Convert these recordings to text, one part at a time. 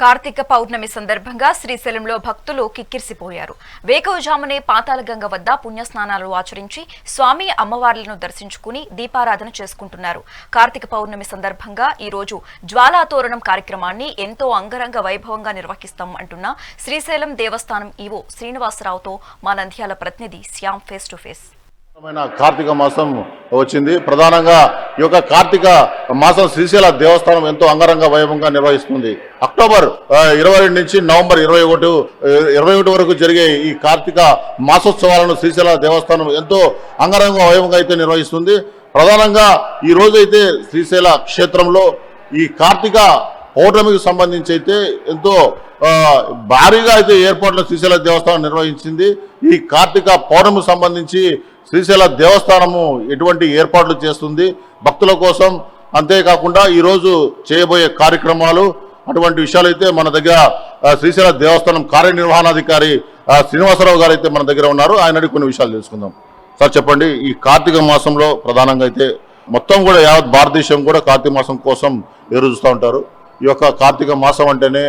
కార్తీక పౌర్ణమి సందర్భంగా శ్రీశైలంలో భక్తులు కిక్కిరిసిపోయారు. వేకవజామునే పాతాళగంగ వద్ద పుణ్యస్నానాలు ఆచరించి స్వామి అమ్మవార్లను దర్శించుకుని దీపారాధన చేసుకుంటున్నారు. కార్తీక పౌర్ణమి సందర్భంగా ఈ రోజు జ్వాలాతోరణం కార్యక్రమాన్ని ఎంతో అంగరంగ వైభవంగా నిర్వహిస్తాం అంటున్న శ్రీశైలం దేవస్థానం ఈవో శ్రీనివాసరావుతో మా నంద్యాల ప్రతినిధి శ్యామ్ ఫేస్ టు ఫేస్ కార్తీక మాసం వచ్చింది. ప్రధానంగా ఈ యొక్క కార్తీక మాసం శ్రీశైల దేవస్థానం ఎంతో అంగరంగ వైభవంగా నిర్వహిస్తుంది. అక్టోబర్ ఇరవై రెండు నుంచి నవంబర్ ఇరవై ఒకటి ఇరవై ఒకటి వరకు జరిగే ఈ కార్తీక మాసోత్సవాలను శ్రీశైల దేవస్థానం ఎంతో అంగరంగ వైభవంగా అయితే నిర్వహిస్తుంది. ప్రధానంగా ఈ రోజైతే అయితే శ్రీశైల క్షేత్రంలో ఈ కార్తీక పౌర్ణమికి సంబంధించి అయితే ఎంతో భారీగా అయితే ఏర్పాట్లు శ్రీశైల దేవస్థానం నిర్వహించింది. ఈ కార్తీక పౌర్ణమికి సంబంధించి శ్రీశైల దేవస్థానము ఎటువంటి ఏర్పాట్లు చేస్తుంది? భక్తుల కోసం అంతేకాకుండా ఈరోజు చేయబోయే కార్యక్రమాలు అటువంటి విషయాలు అయితే మన దగ్గర శ్రీశైల దేవస్థానం కార్యనిర్వహణాధికారి శ్రీనివాసరావు గారు అయితే మన దగ్గర ఉన్నారు. ఆయన కొన్ని విషయాలు తెలుసుకుందాం. సార్ చెప్పండి. ఈ కార్తీక మాసంలో ప్రధానంగా అయితే మొత్తం కూడా యావత్ భారతదేశం కూడా కార్తీక మాసం కోసం ఎదురు చూస్తూ ఉంటారు. ఈ యొక్క కార్తీక మాసం అంటేనే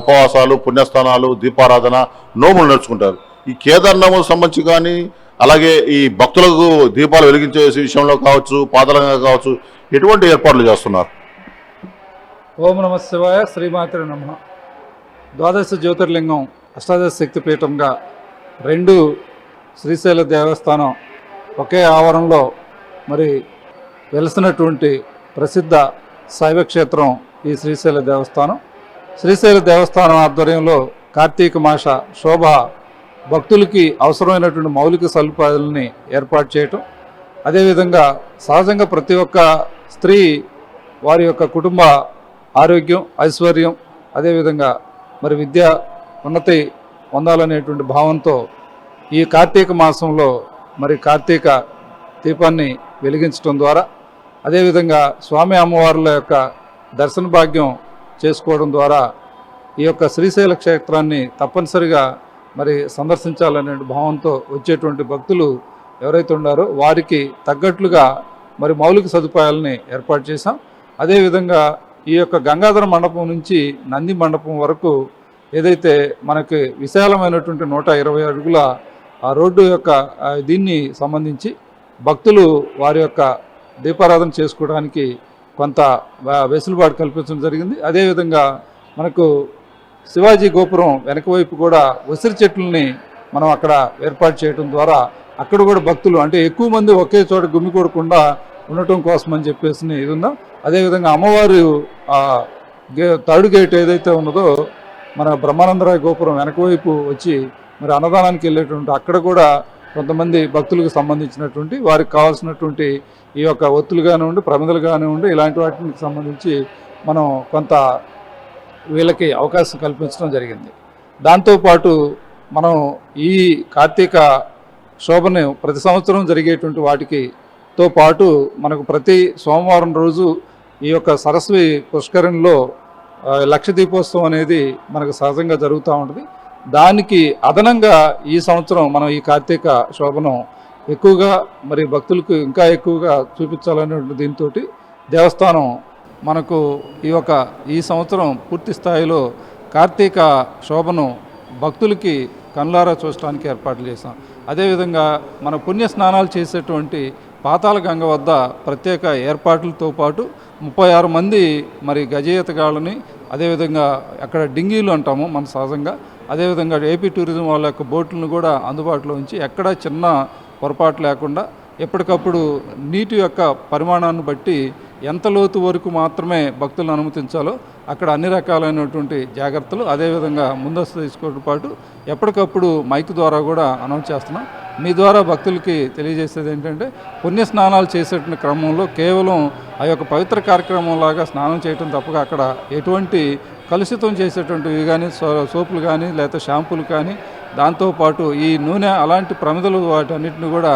ఉపవాసాలు పుణ్యస్థానాలు దీపారాధన నోములు నడుచుకుంటారు. ఈ కేదార్నామకు సంబంధించి కానీ అలాగే ఈ భక్తులకు దీపాలు వెలిగించే విషయంలో కావచ్చు పాదలంగా కావచ్చు ఎటువంటి ఏర్పాట్లు చేస్తున్నారు? ఓం నమ శివాయ శ్రీమాతరి నమ. ద్వాదశ జ్యోతిర్లింగం అష్టాదశ శక్తిపీఠంగా రెండు శ్రీశైల దేవస్థానం ఒకే ఆవరణలో మరి వెలిసినటువంటి ప్రసిద్ధ శైవ క్షేత్రం ఈ శ్రీశైల దేవస్థానం. శ్రీశైల దేవస్థానం ఆధ్వర్యంలో కార్తీక మాస శోభ భక్తులకి అవసరమైనటువంటి మౌలిక సదుపాయాలని ఏర్పాటు చేయటం అదేవిధంగా సహజంగా ప్రతి ఒక్క స్త్రీ వారి యొక్క కుటుంబ ఆరోగ్యం ఐశ్వర్యం అదేవిధంగా మరి విద్య ఉన్నతి పొందాలనేటువంటి భావంతో ఈ కార్తీక మాసంలో మరి కార్తీక దీపాన్ని వెలిగించడం ద్వారా అదేవిధంగా స్వామి అమ్మవార్ల యొక్క దర్శన భాగ్యం చేసుకోవడం ద్వారా ఈ యొక్క శ్రీశైల క్షేత్రాన్ని తప్పనిసరిగా మరి సందర్శించాలనే భావంతో వచ్చేటువంటి భక్తులు ఎవరైతే ఉన్నారో వారికి తగ్గట్లుగా మరి మౌలిక సదుపాయాలని ఏర్పాటు చేశాం. అదేవిధంగా ఈ యొక్క గంగాధర మండపం నుంచి నంది మండపం వరకు ఏదైతే మనకి విశాలమైనటువంటి నూట ఇరవై అడుగుల ఆ రోడ్డు యొక్క దీన్ని సంబంధించి భక్తులు వారి యొక్క దీపారాధన చేసుకోవడానికి కొంత వెసులుబాటు కల్పించడం జరిగింది. అదేవిధంగా మనకు శివాజీ గోపురం వెనక వైపు కూడా ఉసిరి చెట్లని మనం అక్కడ ఏర్పాటు చేయడం ద్వారా అక్కడ కూడా భక్తులు అంటే ఎక్కువ మంది ఒకే చోట గుమికూడకుండా ఉండటం కోసం అని చెప్పేసి ఇది ఉందాం? అదేవిధంగా అమ్మవారు ఆ థర్డ్ గేట్ ఏదైతే ఉన్నదో మన బ్రహ్మానందరాయ గోపురం వెనక వైపు వచ్చి మరి అన్నదానానికి వెళ్ళేటువంటి అక్కడ కూడా కొంతమంది భక్తులకు సంబంధించినటువంటి వారికి కావాల్సినటువంటి ఈ యొక్క ఒత్తులు కానివ్వండి ప్రమిదలు కానివ్వండి ఇలాంటి వాటికి సంబంధించి మనం కొంత వీళ్ళకి అవకాశం కల్పించడం జరిగింది. దాంతోపాటు మనం ఈ కార్తీక శోభను ప్రతి సంవత్సరం జరిగేటువంటి వాటికి తో పాటు మనకు ప్రతి సోమవారం రోజు ఈ యొక్క సరస్వతి పుష్కరంలో లక్ష దీపోత్సవం అనేది మనకు సహజంగా జరుగుతూ ఉంటుంది. దానికి అదనంగా ఈ సంవత్సరం మనం ఈ కార్తీక శోభను ఎక్కువగా మరి భక్తులకు ఇంకా ఎక్కువగా చూపించాలనే దీంతో దేవస్థానం మనకు ఈ యొక్క ఈ సంవత్సరం పూర్తి స్థాయిలో కార్తీక శోభను భక్తులకి కనులారా చూడటానికి ఏర్పాట్లు చేశాం. అదేవిధంగా మన పుణ్య స్నానాలు చేసేటువంటి పాతాల గంగ వద్ద ప్రత్యేక ఏర్పాట్లతో పాటు ముప్పై ఆరు మంది మరి గజయతగాళ్ళని అదేవిధంగా అక్కడ డింగీలు అంటాము మన సహజంగా. అదేవిధంగా ఏపీ టూరిజం వాళ్ళ యొక్క బోట్లను కూడా అందుబాటులో ఉంచి ఎక్కడా చిన్న పొరపాటు లేకుండా ఎప్పటికప్పుడు నీటి యొక్క పరిమాణాన్ని బట్టి ఎంత లోతు వరకు మాత్రమే భక్తులను అనుమతించాలో అక్కడ అన్ని రకాలైనటువంటి జాగ్రత్తలు అదేవిధంగా ముందస్తు తీసుకోవడం పాటు ఎప్పటికప్పుడు మైక్ ద్వారా కూడా అనౌన్స్ చేస్తున్నాం. మీ ద్వారా భక్తులకి తెలియజేసేది ఏంటంటే పుణ్య స్నానాలు చేసేటువంటి క్రమంలో కేవలం ఆ యొక్క పవిత్ర కార్యక్రమం లాగా స్నానం చేయటం తప్పగా అక్కడ ఎటువంటి కలుషితం చేసేటువంటివి కానీ సో సోపులు కానీ లేకపోతే షాంపూలు కానీ దాంతోపాటు ఈ నూనె అలాంటి ప్రమిదలు వాటన్నిటిని కూడా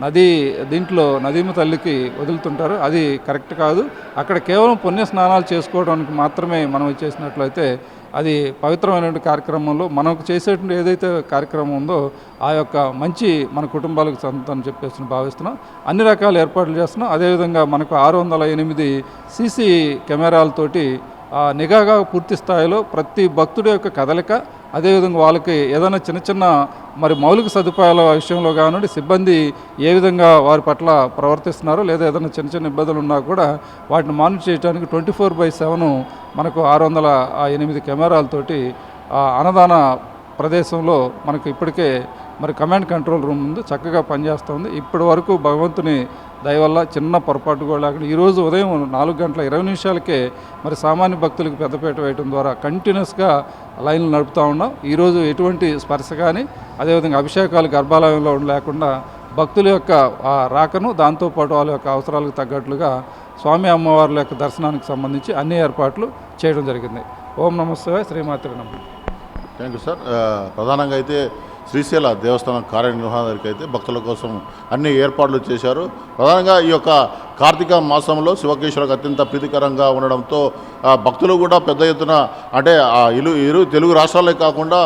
నది దీంట్లో నదీమ తల్లికి వదులుతుంటారు. అది కరెక్ట్ కాదు. అక్కడ కేవలం పుణ్య స్నానాలు చేసుకోవడానికి మాత్రమే మనం చేసినట్లయితే అది పవిత్రమైనటువంటి కార్యక్రమంలో మనకు చేసేటువంటి ఏదైతే కార్యక్రమం ఉందో ఆ యొక్క మంచి మన కుటుంబాలకు చెందుతుందని చెప్పేసి భావిస్తున్నాం. అన్ని రకాల ఏర్పాట్లు చేస్తున్నాం. అదేవిధంగా మనకు ఆరు వందల ఎనిమిది సీసీ కెమెరాలతోటి నిఘాగా పూర్తి స్థాయిలో ప్రతి భక్తుడి యొక్క కదలిక అదేవిధంగా వాళ్ళకి ఏదైనా చిన్న చిన్న మరి మౌలిక సదుపాయాల విషయంలో కానివ్వండి సిబ్బంది ఏ విధంగా వారి పట్ల ప్రవర్తిస్తున్నారో లేదా ఏదైనా చిన్న చిన్న ఇబ్బందులు ఉన్నా కూడా వాటిని మానిటర్ చేయడానికి ట్వంటీ ఫోర్ బై సెవెన్ మనకు ఆరు వందల ఎనిమిది కెమెరాలతోటి అన్నదాన ప్రదేశంలో మనకు ఇప్పటికే మరి కమాండ్ కంట్రోల్ రూమ్ ముందు చక్కగా పనిచేస్తుంది ఇప్పటి వరకు భగవంతుని దయ వల్ల చిన్న పొరపాటు కూడా లేకుండా ఈరోజు ఉదయం నాలుగు గంటల ఇరవై నిమిషాలకే మరి సామాన్య భక్తులకు పెద్దపేట వేయడం ద్వారా కంటిన్యూస్గా లైన్లు నడుపుతూ ఉన్నాం. ఈరోజు ఎటువంటి స్పర్శ కానీ అదేవిధంగా అభిషేకాలు గర్భాలయంలో లేకుండా భక్తుల యొక్క ఆ రాకను దాంతోపాటు వాళ్ళ యొక్క అవసరాలకు తగ్గట్లుగా స్వామి అమ్మవార్ల యొక్క దర్శనానికి సంబంధించి అన్ని ఏర్పాట్లు చేయడం జరిగింది. ఓం నమస్తే శ్రీమాత్రి నమ. థ్యాంక్ యూ సార్ ప్రధానంగా అయితే శ్రీశైల దేవస్థానం కార్యనిర్వహణకి అయితే భక్తుల కోసం అన్ని ఏర్పాట్లు చేశారు. ప్రధానంగా ఈ యొక్క కార్తీక మాసంలో శివకేశ్వరకు అత్యంత ప్రీతికరంగా ఉండడంతో భక్తులు కూడా పెద్ద ఎత్తున అంటే ఇరు ఇరు తెలుగు రాష్ట్రాలే కాకుండా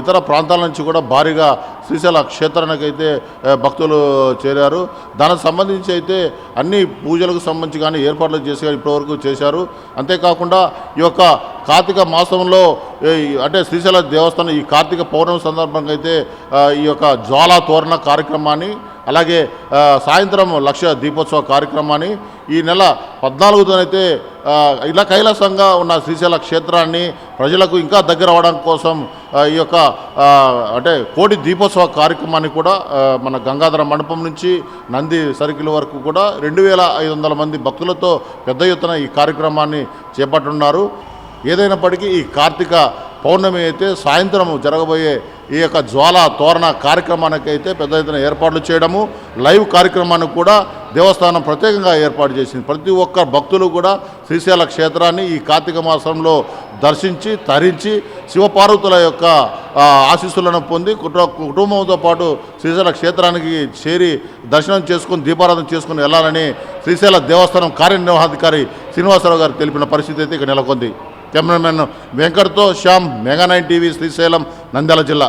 ఇతర ప్రాంతాల నుంచి కూడా భారీగా శ్రీశైల క్షేత్రానికి అయితే భక్తులు చేరారు. దానికి సంబంధించి అయితే అన్ని పూజలకు సంబంధించి కానీ ఏర్పాట్లు చేసి ఇప్పటివరకు చేశారు. అంతేకాకుండా ఈ యొక్క కార్తీక మాసంలో అంటే శ్రీశైల దేవస్థానం ఈ కార్తీక పౌర్ణమి సందర్భంగా అయితే ఈ యొక్క జ్వాలా తోరణ కార్యక్రమాన్ని అలాగే సాయంత్రం లక్ష దీపోత్సవ కార్యక్రమాన్ని ఈ నెల పద్నాలుగుతోనైతే ఇలా కైలాసంగా ఉన్న శ్రీశైల క్షేత్రాన్ని ప్రజలకు ఇంకా దగ్గర అవడం కోసం ఈ యొక్క అంటే కోటి దీపోత్సవ కార్యక్రమాన్ని కూడా మన గంగాధర మండపం నుంచి నంది సర్కిల్ వరకు కూడా రెండు వేల ఐదు వందల మంది భక్తులతో పెద్ద ఎత్తున ఈ కార్యక్రమాన్ని చేపట్టున్నారు ఏదైనప్పటికీ ఈ కార్తీక పౌర్ణమి అయితే సాయంత్రం జరగబోయే ఈ యొక్క జ్వాల తోరణ కార్యక్రమానికి అయితే పెద్ద ఎత్తున ఏర్పాట్లు చేయడము లైవ్ కార్యక్రమానికి కూడా దేవస్థానం ప్రత్యేకంగా ఏర్పాటు చేసింది. ప్రతి ఒక్క భక్తులు కూడా శ్రీశైల క్షేత్రాన్ని ఈ కార్తీక మాసంలో దర్శించి తరించి శివపార్వతుల యొక్క ఆశీస్సులను పొంది కుటుంబ కుటుంబంతో పాటు శ్రీశైల క్షేత్రానికి చేరి దర్శనం చేసుకుని దీపారాధన చేసుకుని వెళ్ళాలని శ్రీశైల దేవస్థానం కార్యనిర్వహణాధికారి శ్రీనివాసరావు గారు తెలిపిన పరిస్థితి అయితే ఇక నెలకొంది. Cameraman వెంకట్తో Shyam mega nine TV Srisailam Nandyala జిల్లా.